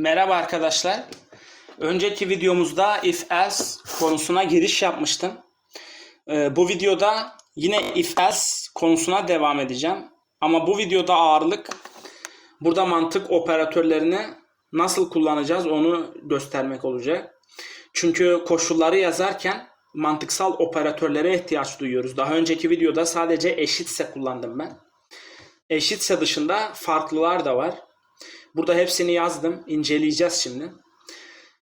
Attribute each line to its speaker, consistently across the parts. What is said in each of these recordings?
Speaker 1: Merhaba arkadaşlar. Önceki videomuzda if else konusuna giriş yapmıştım. Ee, bu videoda yine if else konusuna devam edeceğim. Ama bu videoda ağırlık burada mantık operatörlerini nasıl kullanacağız onu göstermek olacak. Çünkü koşulları yazarken mantıksal operatörlere ihtiyaç duyuyoruz. Daha önceki videoda sadece eşitse kullandım ben. Eşitse dışında farklılar da var. Burada hepsini yazdım. İnceleyeceğiz şimdi.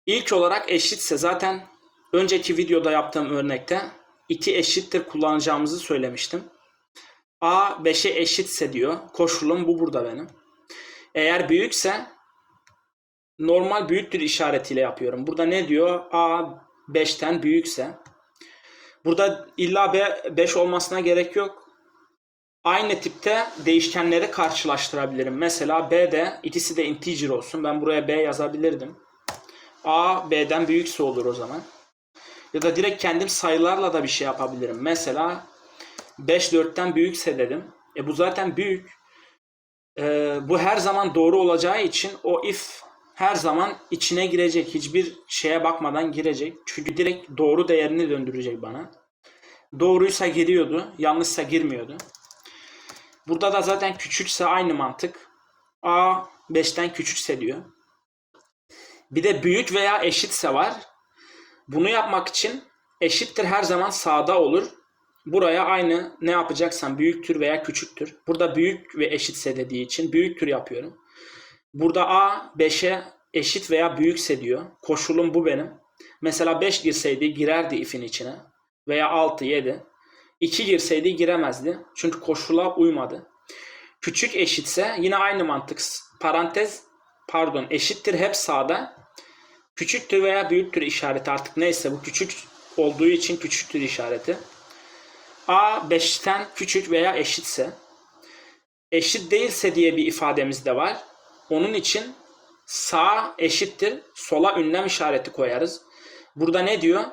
Speaker 1: İlk olarak eşitse zaten önceki videoda yaptığım örnekte iki eşittir kullanacağımızı söylemiştim. A 5'e eşitse diyor. Koşulum bu burada benim. Eğer büyükse normal büyüktür işaretiyle yapıyorum. Burada ne diyor? A 5'ten büyükse. Burada illa B 5 olmasına gerek yok aynı tipte değişkenleri karşılaştırabilirim. Mesela B'de ikisi de integer olsun. Ben buraya B yazabilirdim. A B'den büyükse olur o zaman. Ya da direkt kendim sayılarla da bir şey yapabilirim. Mesela 5 4'ten büyükse dedim. E bu zaten büyük. E, bu her zaman doğru olacağı için o if her zaman içine girecek. Hiçbir şeye bakmadan girecek. Çünkü direkt doğru değerini döndürecek bana. Doğruysa giriyordu, yanlışsa girmiyordu. Burada da zaten küçükse aynı mantık. A 5'ten küçükse diyor. Bir de büyük veya eşitse var. Bunu yapmak için eşittir her zaman sağda olur. Buraya aynı ne yapacaksan büyüktür veya küçüktür. Burada büyük ve eşitse dediği için büyüktür yapıyorum. Burada A 5'e eşit veya büyükse diyor. Koşulum bu benim. Mesela 5 girseydi girerdi ifin içine. Veya 6, 7. 2 girseydi giremezdi. Çünkü koşula uymadı. Küçük eşitse yine aynı mantık. Parantez pardon eşittir hep sağda. Küçüktür veya büyüktür işareti artık neyse bu küçük olduğu için küçüktür işareti. A 5'ten küçük veya eşitse. Eşit değilse diye bir ifademiz de var. Onun için sağ eşittir sola ünlem işareti koyarız. Burada ne diyor?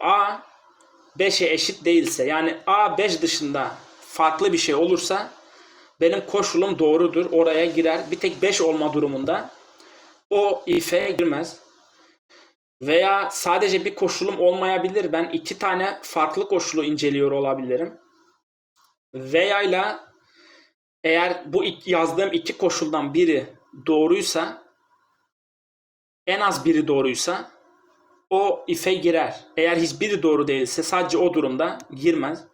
Speaker 1: A 5'e eşit değilse yani A 5 dışında farklı bir şey olursa benim koşulum doğrudur. Oraya girer. Bir tek 5 olma durumunda o if'e girmez. Veya sadece bir koşulum olmayabilir. Ben iki tane farklı koşulu inceliyor olabilirim. Veya ile eğer bu yazdığım iki koşuldan biri doğruysa en az biri doğruysa o if'e girer. Eğer hiçbiri doğru değilse sadece o durumda girmez.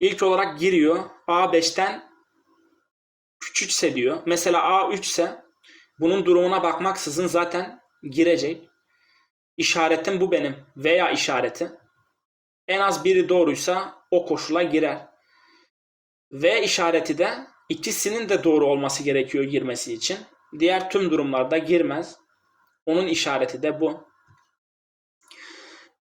Speaker 1: İlk olarak giriyor. A5'ten küçükse diyor. Mesela A3 ise bunun durumuna bakmaksızın zaten girecek. İşaretim bu benim veya işareti. En az biri doğruysa o koşula girer. V işareti de ikisinin de doğru olması gerekiyor girmesi için. Diğer tüm durumlarda girmez. Onun işareti de bu.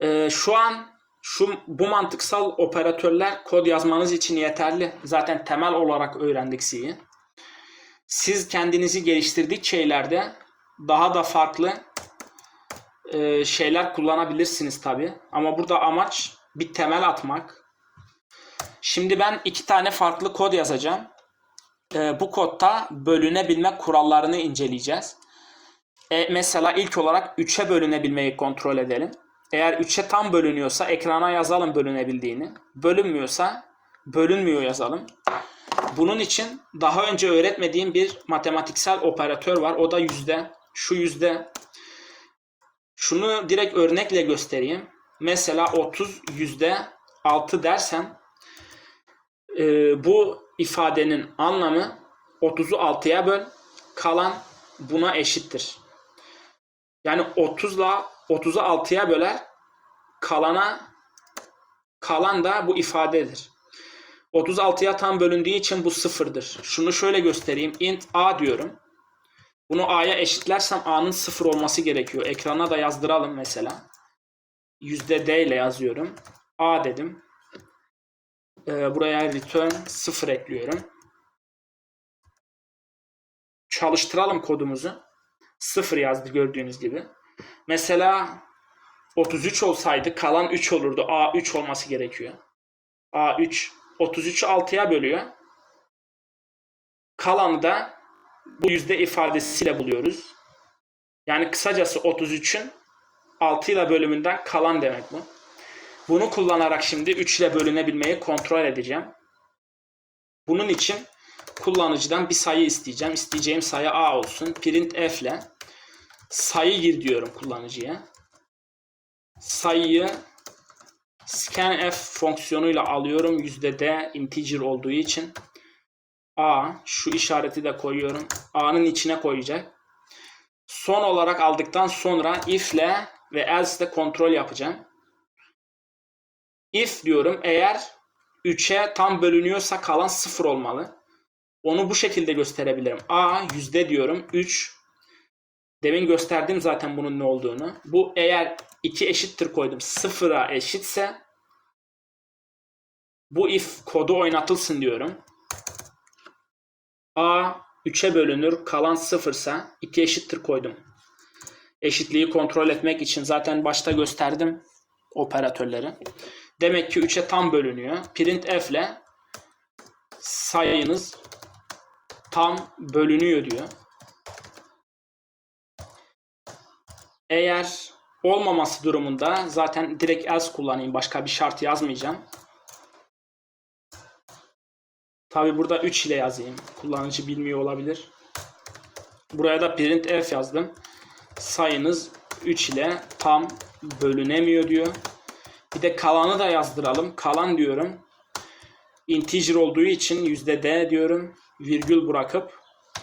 Speaker 1: Ee, şu an şu bu mantıksal operatörler kod yazmanız için yeterli. Zaten temel olarak öğrendik C'yi. Siz kendinizi geliştirdikçe ileride daha da farklı e, şeyler kullanabilirsiniz tabi. Ama burada amaç bir temel atmak. Şimdi ben iki tane farklı kod yazacağım. E, bu kodda bölünebilme kurallarını inceleyeceğiz. E, mesela ilk olarak 3'e bölünebilmeyi kontrol edelim. Eğer 3'e tam bölünüyorsa ekrana yazalım bölünebildiğini. Bölünmüyorsa bölünmüyor yazalım. Bunun için daha önce öğretmediğim bir matematiksel operatör var. O da yüzde. Şu yüzde. Şunu direkt örnekle göstereyim. Mesela 30 yüzde 6 dersen e, bu ifadenin anlamı 30'u 6'ya böl kalan buna eşittir. Yani 30 ile 30'u 6'ya böler kalana kalan da bu ifadedir. 36'ya tam bölündüğü için bu sıfırdır. Şunu şöyle göstereyim. int a diyorum. Bunu a'ya eşitlersem a'nın sıfır olması gerekiyor. Ekrana da yazdıralım mesela. Yüzde d ile yazıyorum. a dedim. Ee, buraya return sıfır ekliyorum. Çalıştıralım kodumuzu. Sıfır yazdı gördüğünüz gibi. Mesela 33 olsaydı kalan 3 olurdu. A 3 olması gerekiyor. A 3 33'ü 6'ya bölüyor. Kalanı da bu yüzde ifadesiyle buluyoruz. Yani kısacası 33'ün 6 ile bölümünden kalan demek bu. Bunu kullanarak şimdi 3 ile bölünebilmeyi kontrol edeceğim. Bunun için kullanıcıdan bir sayı isteyeceğim. İsteyeceğim sayı A olsun. Print F ile sayı gir diyorum kullanıcıya. Sayıyı scanf fonksiyonuyla alıyorum. %d integer olduğu için. A şu işareti de koyuyorum. A'nın içine koyacak. Son olarak aldıktan sonra if ile ve else ile kontrol yapacağım. If diyorum eğer 3'e tam bölünüyorsa kalan 0 olmalı. Onu bu şekilde gösterebilirim. A yüzde diyorum 3. Demin gösterdim zaten bunun ne olduğunu. Bu eğer 2 eşittir koydum 0'a eşitse bu if kodu oynatılsın diyorum. A 3'e bölünür kalan 0 ise 2 eşittir koydum. Eşitliği kontrol etmek için zaten başta gösterdim operatörleri. Demek ki 3'e tam bölünüyor. Print F ile sayınız tam bölünüyor diyor. Eğer olmaması durumunda zaten direkt else kullanayım. Başka bir şart yazmayacağım. Tabi burada 3 ile yazayım. Kullanıcı bilmiyor olabilir. Buraya da print f yazdım. Sayınız 3 ile tam bölünemiyor diyor. Bir de kalanı da yazdıralım. Kalan diyorum. Integer olduğu için %d diyorum. Virgül bırakıp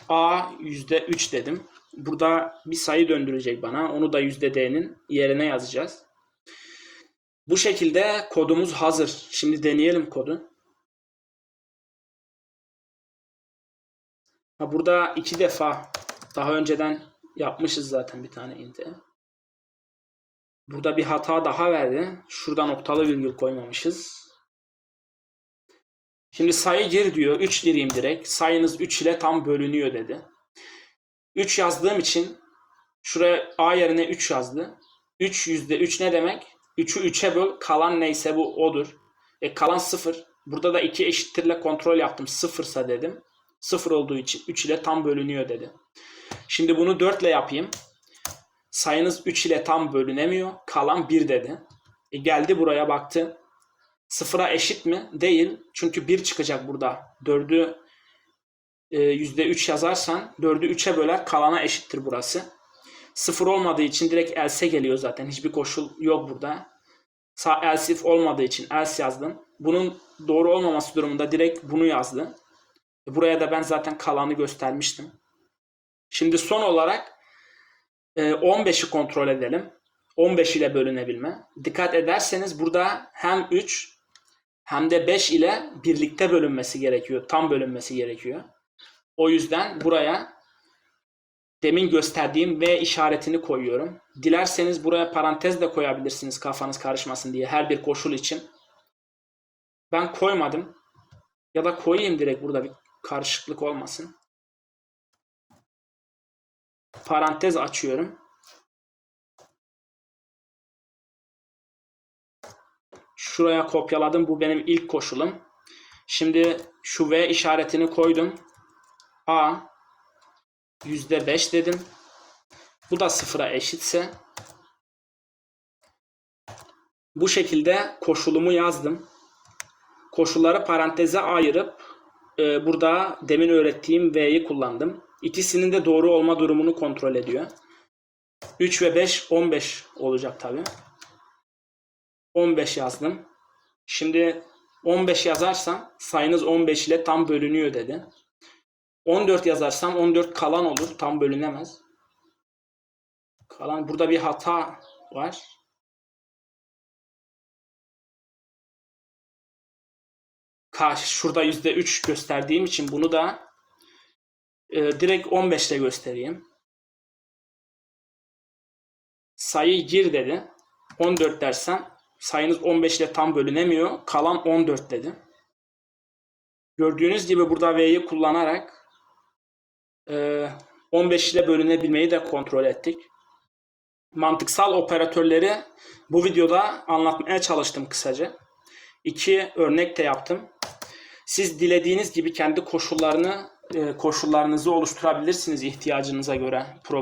Speaker 1: a %3 dedim. Burada bir sayı döndürecek bana. Onu da %d'nin yerine yazacağız. Bu şekilde kodumuz hazır. Şimdi deneyelim kodu. Ha burada iki defa daha önceden yapmışız zaten bir tane int'e. Burada bir hata daha verdi. Şurada noktalı virgül koymamışız. Şimdi sayı gir diyor. 3 gireyim direkt. Sayınız 3 ile tam bölünüyor dedi. 3 yazdığım için şuraya A yerine 3 yazdı. 3 yüzde 3 ne demek? 3'ü 3'e böl. Kalan neyse bu odur. E kalan 0. Burada da 2 eşittirle kontrol yaptım. 0 ise dedim. 0 olduğu için 3 ile tam bölünüyor dedi. Şimdi bunu 4 ile yapayım. Sayınız 3 ile tam bölünemiyor. Kalan 1 dedi. E geldi buraya baktı. Sıfıra eşit mi? Değil. Çünkü 1 çıkacak burada. 4'ü e, %3 yazarsan 4'ü 3'e böler. Kalana eşittir burası. Sıfır olmadığı için direkt else geliyor zaten. Hiçbir koşul yok burada. Sağ else olmadığı için else yazdım. Bunun doğru olmaması durumunda direkt bunu yazdı. Buraya da ben zaten kalanı göstermiştim. Şimdi son olarak e, 15'i kontrol edelim. 15 ile bölünebilme. Dikkat ederseniz burada hem 3 hem de 5 ile birlikte bölünmesi gerekiyor. Tam bölünmesi gerekiyor. O yüzden buraya demin gösterdiğim V işaretini koyuyorum. Dilerseniz buraya parantez de koyabilirsiniz kafanız karışmasın diye her bir koşul için. Ben koymadım. Ya da koyayım direkt burada bir karışıklık olmasın. Parantez açıyorum. Şuraya kopyaladım. Bu benim ilk koşulum. Şimdi şu V işaretini koydum. A %5 dedim. Bu da sıfıra eşitse bu şekilde koşulumu yazdım. Koşulları paranteze ayırıp e, burada demin öğrettiğim V'yi kullandım. İkisinin de doğru olma durumunu kontrol ediyor. 3 ve 5 15 olacak tabi. 15 yazdım. Şimdi 15 yazarsam sayınız 15 ile tam bölünüyor dedi. 14 yazarsam 14 kalan olur. Tam bölünemez. Kalan burada bir hata var. Karşı şurada %3 gösterdiğim için bunu da e, direkt 15 ile göstereyim. Sayı gir dedi. 14 dersem sayınız 15 ile tam bölünemiyor. Kalan 14 dedi. Gördüğünüz gibi burada V'yi kullanarak 15 ile bölünebilmeyi de kontrol ettik. Mantıksal operatörleri bu videoda anlatmaya çalıştım kısaca. İki örnek de yaptım. Siz dilediğiniz gibi kendi koşullarını e, koşullarınızı oluşturabilirsiniz ihtiyacınıza göre program.